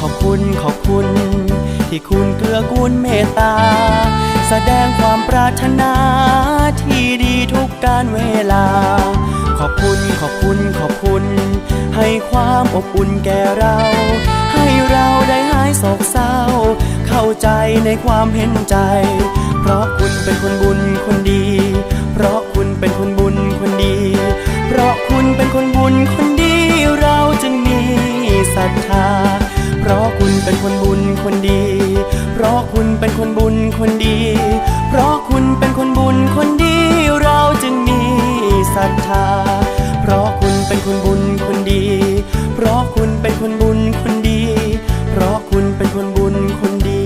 ขอบคุณ ขอบคุณ ที่คุณเกื้อกูลเมตตา แสดงความปรารถนาที่ดีทุกการเวลา ขอบคุณ ขอบคุณ ขอบคุณ ให้ความอบอุ่นแก่เรา ให้เราได้หายโศกเศร้า เข้าใจในความเห็นใจ เพราะคุณเป็นคนบุญคนดี เพราะคุณเป็นคนบุญคนดี เพราะคุณเป็นคนบุญคนดีเราจึงมีศรัทธา เป็นคนบุญคนดี เพราะคุณเป็นคนบุญคนดี เพราะคุณเป็นคนบุญคนดี เราจึงมีศรัทธา เพราะคุณเป็นคนบุญคนดี เพราะคุณเป็นคนบุญคนดี เพราะคุณเป็นคนบุญคนดี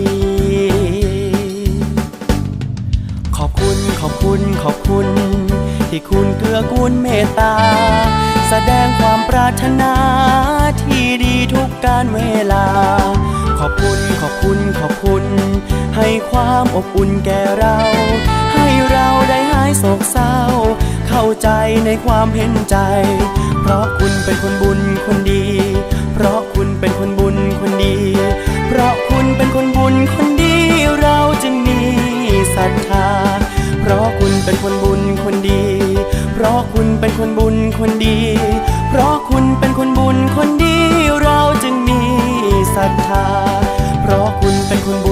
ขอบคุณขอบคุณขอบคุณ ที่คุณเกื้อกูลเมตตาแสดงความปรารถนาที่ดีทุกการเวลา ความอบอุ่นแก่เรา ให้เราได้หายโศกเศร้า เข้าใจในความเห็นใจ เพราะคุณเป็นคนบุญคนดี เพราะคุณเป็นคนบุญคนดี เพราะคุณเป็นคนบุญคนดี เราจึงมีศรัทธา เพราะคุณเป็นคนบุญคนดี เพราะคุณเป็นคนบุญคนดี เพราะคุณเป็นคนบุญคนดี เราจึงมีศรัทธา เพราะคุณเป็นคนบุญ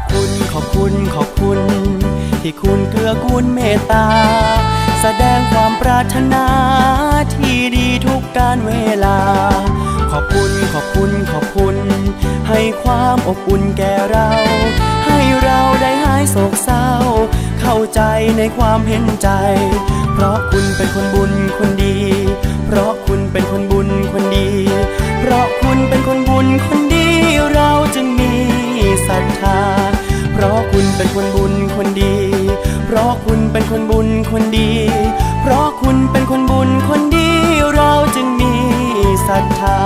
อบคุณขอบคุณขอบคุณ ที่คุณเกื้อกูลเมตตา แสดงความปรารถนาที่ดีทุกการเวลา ขอบคุณขอบคุณขอบคุณ ให้ความอบอุ่นแก่เรา ให้เราได้หายโศกเศร้า เข้าใจในความเห็นใจ เพราะคุณเป็นคนบุญคนดี เพราะคุณเป็นคนบุญคนดี เพราะคุณเป็นคนบุญ เป็นคนบุญคนดี เพราะคุณเป็นคนบุญคนดี เราจึงมีศรัทธา